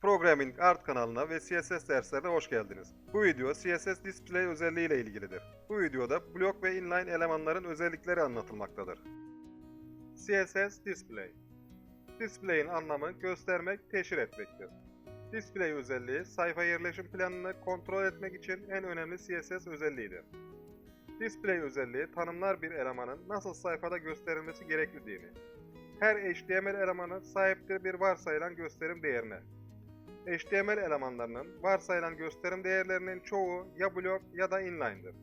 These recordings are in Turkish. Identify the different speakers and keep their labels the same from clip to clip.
Speaker 1: Programming Art kanalına ve CSS derslerine hoş geldiniz. Bu video CSS Display özelliği ile ilgilidir. Bu videoda blok ve inline elemanların özellikleri anlatılmaktadır. CSS Display Display'in anlamı göstermek, teşhir etmektir. Display özelliği sayfa yerleşim planını kontrol etmek için en önemli CSS özelliğidir. Display özelliği tanımlar bir elemanın nasıl sayfada gösterilmesi gerektiğini. Her HTML elemanı sahiptir bir varsayılan gösterim değerine. HTML elemanlarının varsayılan gösterim değerlerinin çoğu ya blok ya da inline'dır.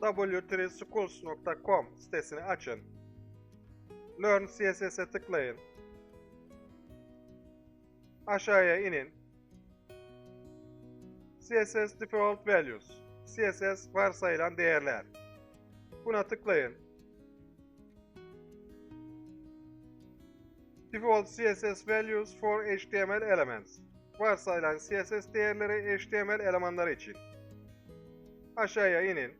Speaker 1: w3schools.com sitesini açın. Learn CSS'e tıklayın. Aşağıya inin. CSS Default Values CSS varsayılan değerler. Buna tıklayın. Default CSS Values for HTML Elements Varsayılan CSS değerleri HTML elemanları için. Aşağıya inin.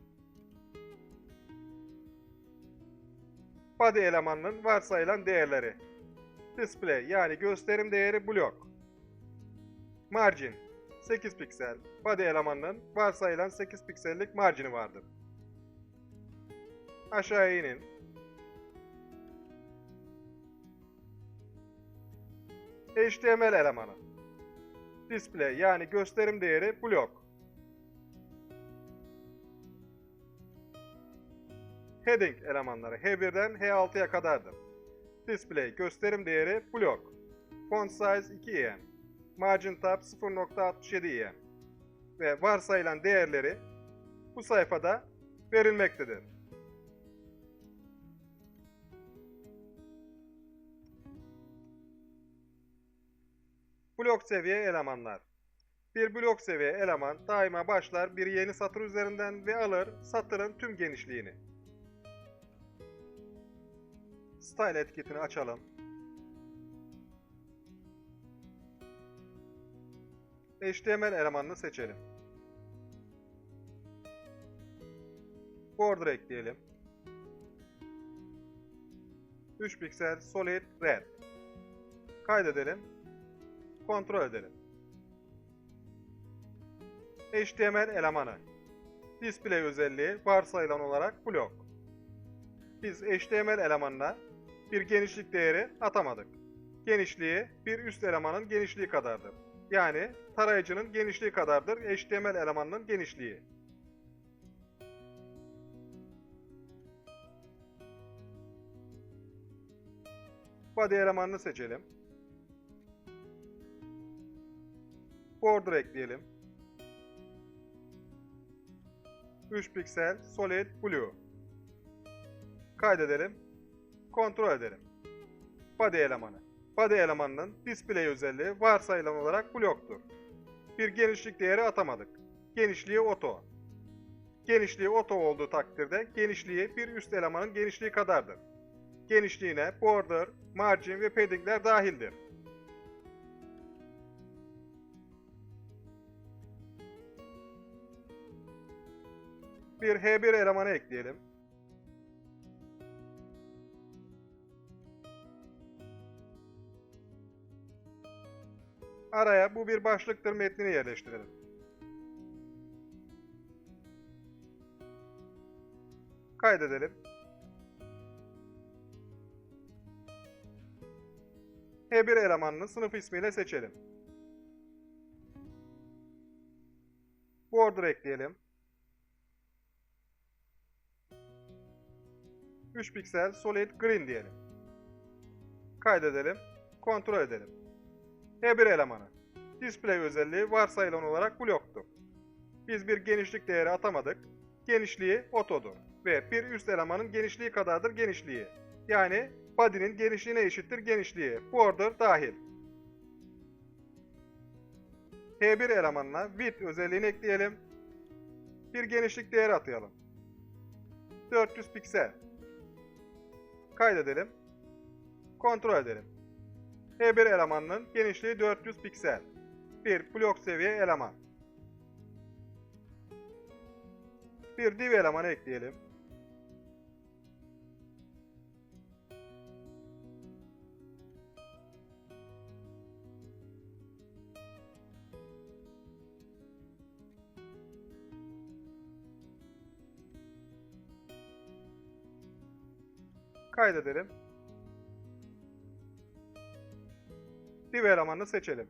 Speaker 1: Body elemanının varsayılan değerleri. Display yani gösterim değeri blok. Margin 8 piksel. Body elemanının varsayılan 8 piksellik marjini vardır. Aşağıya inin. HTML elemanı. Display yani gösterim değeri blok. Heading elemanları H1'den H6'ya kadardır. Display gösterim değeri blok. Font size 2 em. Margin tab 0.67 em. Ve varsayılan değerleri bu sayfada verilmektedir. Blok seviye elemanlar. Bir blok seviye eleman daima başlar bir yeni satır üzerinden ve alır satırın tüm genişliğini. Style etiketini açalım. HTML elemanını seçelim. Border ekleyelim. 3 piksel solid red. Kaydedelim. Kontrol edelim. HTML elemanı. Display özelliği varsayılan olarak blok. Biz HTML elemanına bir genişlik değeri atamadık. Genişliği bir üst elemanın genişliği kadardır. Yani tarayıcının genişliği kadardır HTML elemanının genişliği. Body elemanını seçelim. Border ekleyelim. 3 piksel solid blue. Kaydedelim. Kontrol edelim. Body elemanı. Body elemanının display özelliği varsayılan olarak bloktur. Bir genişlik değeri atamadık. Genişliği oto. Genişliği oto olduğu takdirde genişliği bir üst elemanın genişliği kadardır. Genişliğine border, margin ve paddingler dahildir. Bir H1 elemanı ekleyelim. Araya bu bir başlıktır metnini yerleştirelim. Kaydedelim. H1 elemanını sınıf ismiyle seçelim. Border ekleyelim. 3 piksel solid green diyelim. Kaydedelim. Kontrol edelim. H1 elemanı. Display özelliği varsayılan olarak bloktu. Biz bir genişlik değeri atamadık. Genişliği otodur. Ve bir üst elemanın genişliği kadardır genişliği. Yani body'nin genişliğine eşittir genişliği. Border dahil. H1 elemanına width özelliğini ekleyelim. Bir genişlik değeri atayalım. 400 piksel. Kaydedelim. Kontrol edelim. H1 elemanının genişliği 400 piksel. Bir blok seviye eleman. Bir div elemanı ekleyelim. Kaydedelim. Div elemanını seçelim.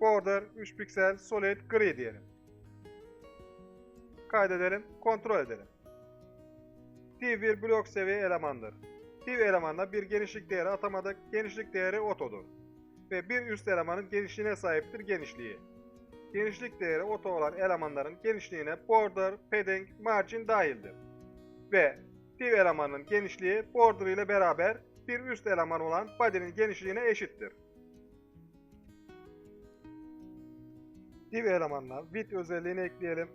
Speaker 1: Border 3 piksel solid gri diyelim. Kaydedelim, kontrol edelim. Div bir blok seviye elemandır. Div elemanına bir genişlik değeri atamadık. Genişlik değeri otodur. Ve bir üst elemanın genişliğine sahiptir genişliği. Genişlik değeri oto olan elemanların genişliğine border, padding, margin dahildir. Ve div elemanının genişliği border ile beraber bir üst eleman olan body'nin genişliğine eşittir. Div elemanına width özelliğini ekleyelim.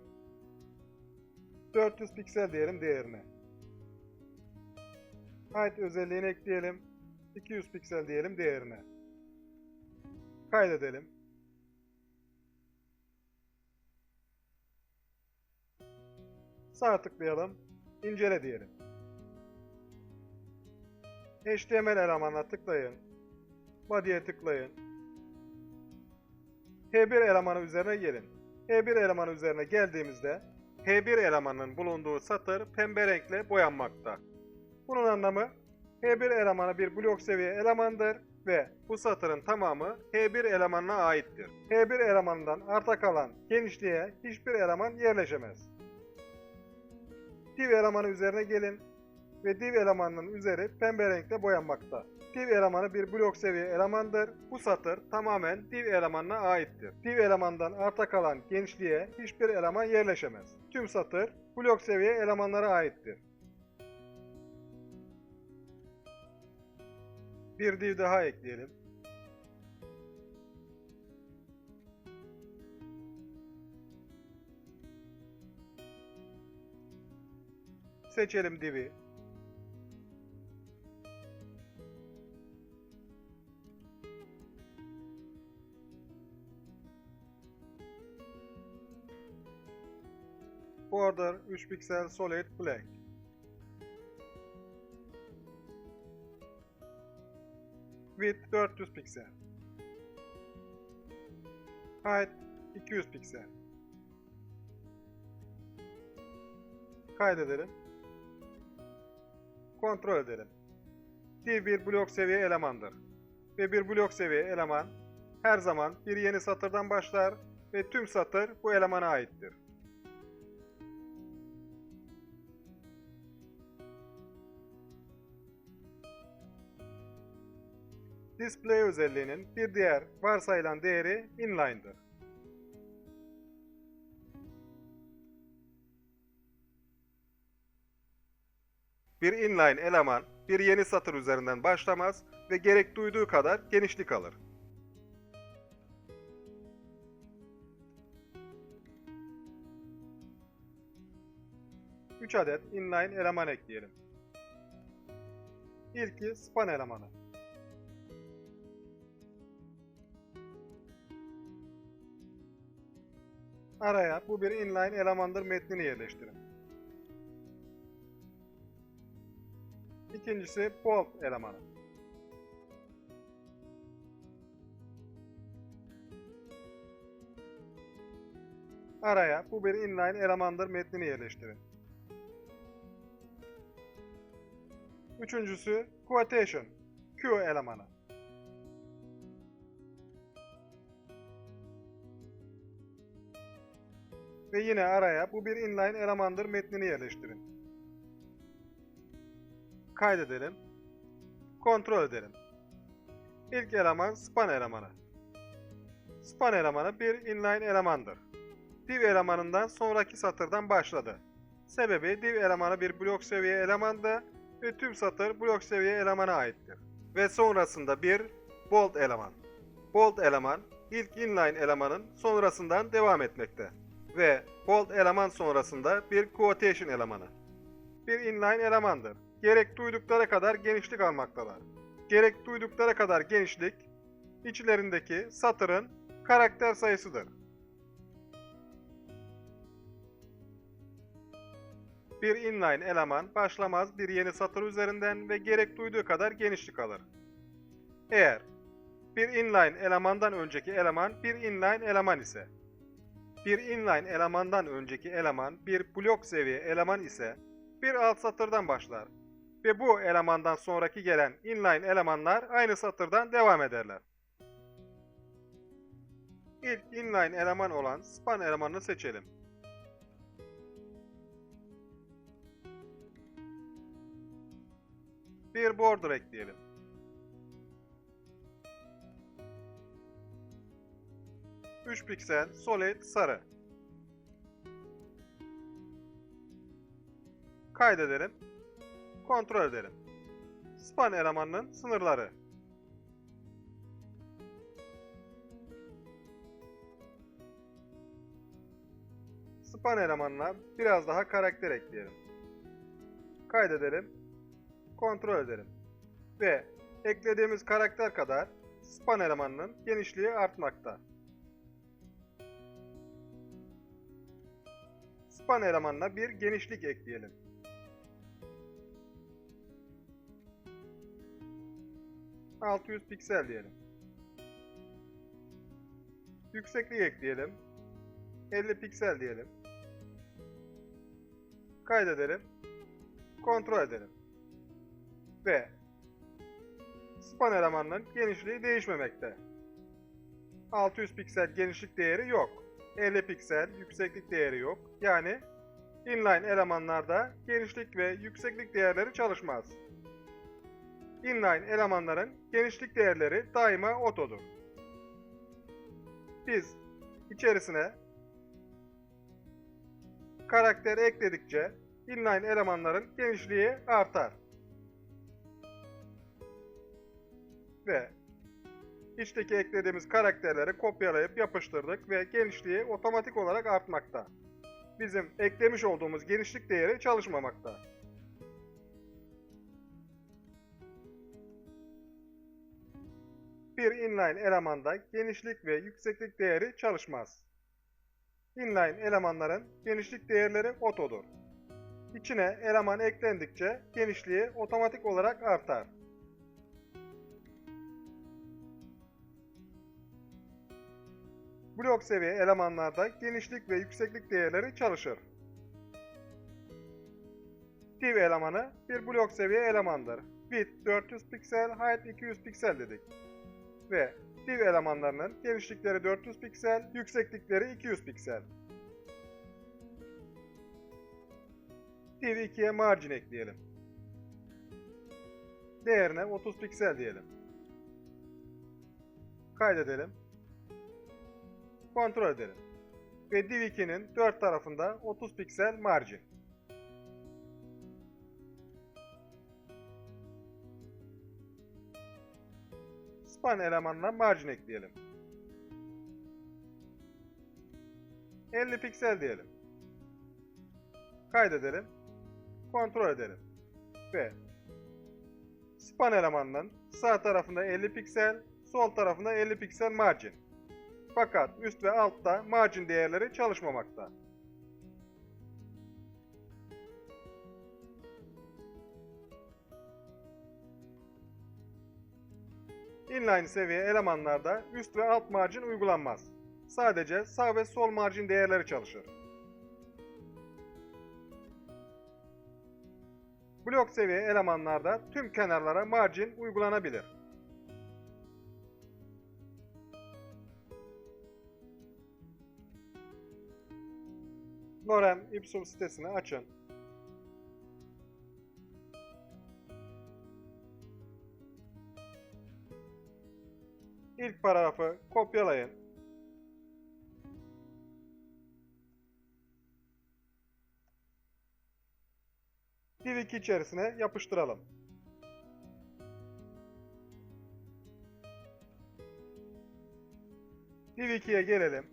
Speaker 1: 400 piksel diyelim değerine. Height özelliğini ekleyelim. 200 piksel diyelim değerine. Kaydedelim. Sağ tıklayalım. İncele diyelim. HTML elemanına tıklayın. Body'ye tıklayın. H1 elemanı üzerine gelin. H1 elemanı üzerine geldiğimizde H1 elemanının bulunduğu satır pembe renkle boyanmakta. Bunun anlamı H1 elemanı bir blok seviye elemandır ve bu satırın tamamı H1 elemanına aittir. H1 elemanından arta kalan genişliğe hiçbir eleman yerleşemez. Div elemanı üzerine gelin ve div elemanının üzeri pembe renkle boyanmakta. Div elemanı bir blok seviye elemandır. Bu satır tamamen div elemanına aittir. Div elemandan arta kalan genişliğe hiçbir eleman yerleşemez. Tüm satır blok seviye elemanlara aittir. Bir div daha ekleyelim. Seçelim divi. Border 3 piksel solid black. Width 400 piksel. Height 200 piksel. Kaydedelim. Kontrol edelim. Div bir blok seviye elemandır. Ve bir blok seviye eleman her zaman bir yeni satırdan başlar ve tüm satır bu elemana aittir. Display özelliğinin bir diğer varsayılan değeri inline'dır. Bir inline eleman bir yeni satır üzerinden başlamaz ve gerek duyduğu kadar genişlik alır. Üç adet inline eleman ekleyelim. İlki span elemanı. Araya bu bir inline elemandır metnini yerleştirin. İkincisi bold elemanı. Araya bu bir inline elemandır metnini yerleştirin. Üçüncüsü quotation, Q elemanı. Ve yine araya bu bir inline elemandır metnini yerleştirin. Kaydedelim. Kontrol edelim. İlk eleman span elemanı. Span elemanı bir inline elemandır. Div elemanından sonraki satırdan başladı. Sebebi div elemanı bir blok seviye elemandı ve tüm satır blok seviye elemana aittir. Ve sonrasında bir bold eleman. Bold eleman ilk inline elemanın sonrasından devam etmekte ve bold eleman sonrasında bir quotation elemanı. Bir inline elemandır. Gerek duydukları kadar genişlik almaktalar. Gerek duydukları kadar genişlik, içlerindeki satırın karakter sayısıdır. Bir inline eleman başlamaz bir yeni satır üzerinden ve gerek duyduğu kadar genişlik alır. Eğer bir inline elemandan önceki eleman bir inline eleman ise Bir inline elemandan önceki eleman bir blok seviye eleman ise bir alt satırdan başlar ve bu elemandan sonraki gelen inline elemanlar aynı satırdan devam ederler. İlk inline eleman olan span elemanını seçelim. Bir border ekleyelim. Üç piksel solid sarı. Kaydedelim. Kontrol edelim. Span elemanının sınırları. Span elemanına biraz daha karakter ekleyelim. Kaydedelim. Kontrol edelim. Ve eklediğimiz karakter kadar span elemanının genişliği artmakta. Span elemanına bir genişlik ekleyelim. Altı yüz piksel diyelim. Yüksekliği ekleyelim. 50 piksel diyelim. Kaydedelim. Kontrol edelim. Ve span elemanının genişliği değişmemekte. 600 piksel genişlik değeri yok. 50 piksel yükseklik değeri yok. Yani inline elemanlarda genişlik ve yükseklik değerleri çalışmaz. Inline elemanların genişlik değerleri daima otodur. Biz içerisine karakter ekledikçe inline elemanların genişliği artar. Ve içteki eklediğimiz karakterleri kopyalayıp yapıştırdık ve genişliği otomatik olarak artmakta. Bizim eklemiş olduğumuz genişlik değeri çalışmamakta. Bir inline elemanda genişlik ve yükseklik değeri çalışmaz. Inline elemanların genişlik değerleri otodur. İçine eleman eklendikçe genişliği otomatik olarak artar. Blok seviye elemanlarda genişlik ve yükseklik değerleri çalışır. Div elemanı bir blok seviye elemandır. Width 400 piksel, height 200 piksel dedik. Ve div elemanlarının genişlikleri 400 piksel, yükseklikleri 200 piksel. Div 2'ye margin ekleyelim. Değerine 30 piksel diyelim. Kaydedelim. Kontrol edelim. Ve div 2'nin 4 tarafında 30 piksel margin. Span elemanına margin ekleyelim. 50 piksel diyelim. Kaydedelim. Kontrol edelim. Ve span elemanının sağ tarafında 50 piksel, sol tarafında 50 piksel margin. Fakat üst ve altta margin değerleri çalışmamakta. Inline seviye elemanlarda üst ve alt margin uygulanmaz. Sadece sağ ve sol margin değerleri çalışır. Blok seviye elemanlarda tüm kenarlara margin uygulanabilir. Lorem Ipsum sitesini açın. İlk paragrafı kopyalayın. Div 2 içerisine yapıştıralım. Div 2'ye gelelim.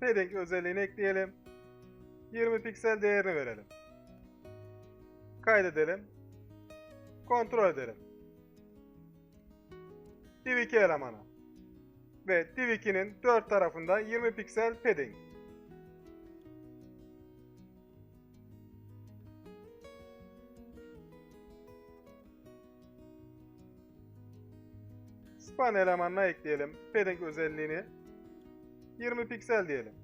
Speaker 1: Padding özelliğini ekleyelim. 20 piksel değerini verelim. Kaydedelim. Kontrol edelim. Div 2 elemanı. Ve Div 2'nin 4 tarafında 20 piksel padding. Span elemanına ekleyelim padding özelliğini. 20 piksel diyelim.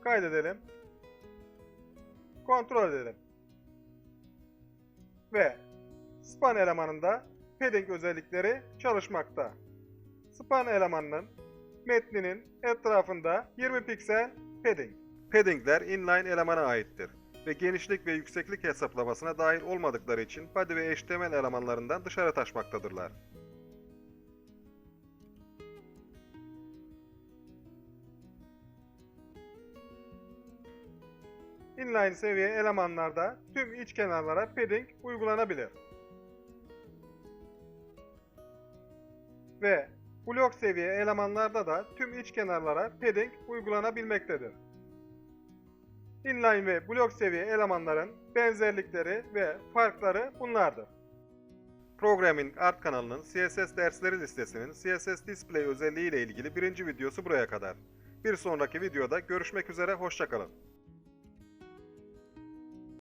Speaker 1: Kaydedelim. Kontrol edelim. Ve span elemanında padding özellikleri çalışmakta. Span elemanının metninin etrafında 20 piksel padding. Paddingler inline elemana aittir ve genişlik ve yükseklik hesaplamasına dahil olmadıkları için body ve HTML elemanlarından dışarı taşmaktadırlar. Inline seviye elemanlarda tüm iç kenarlara padding uygulanabilir. Ve blok seviye elemanlarda da tüm iç kenarlara padding uygulanabilmektedir. Inline ve blok seviye elemanların benzerlikleri ve farkları bunlardır. Programming Art kanalının CSS dersleri listesinin CSS Display özelliği ile ilgili birinci videosu buraya kadar. Bir sonraki videoda görüşmek üzere, hoşçakalın.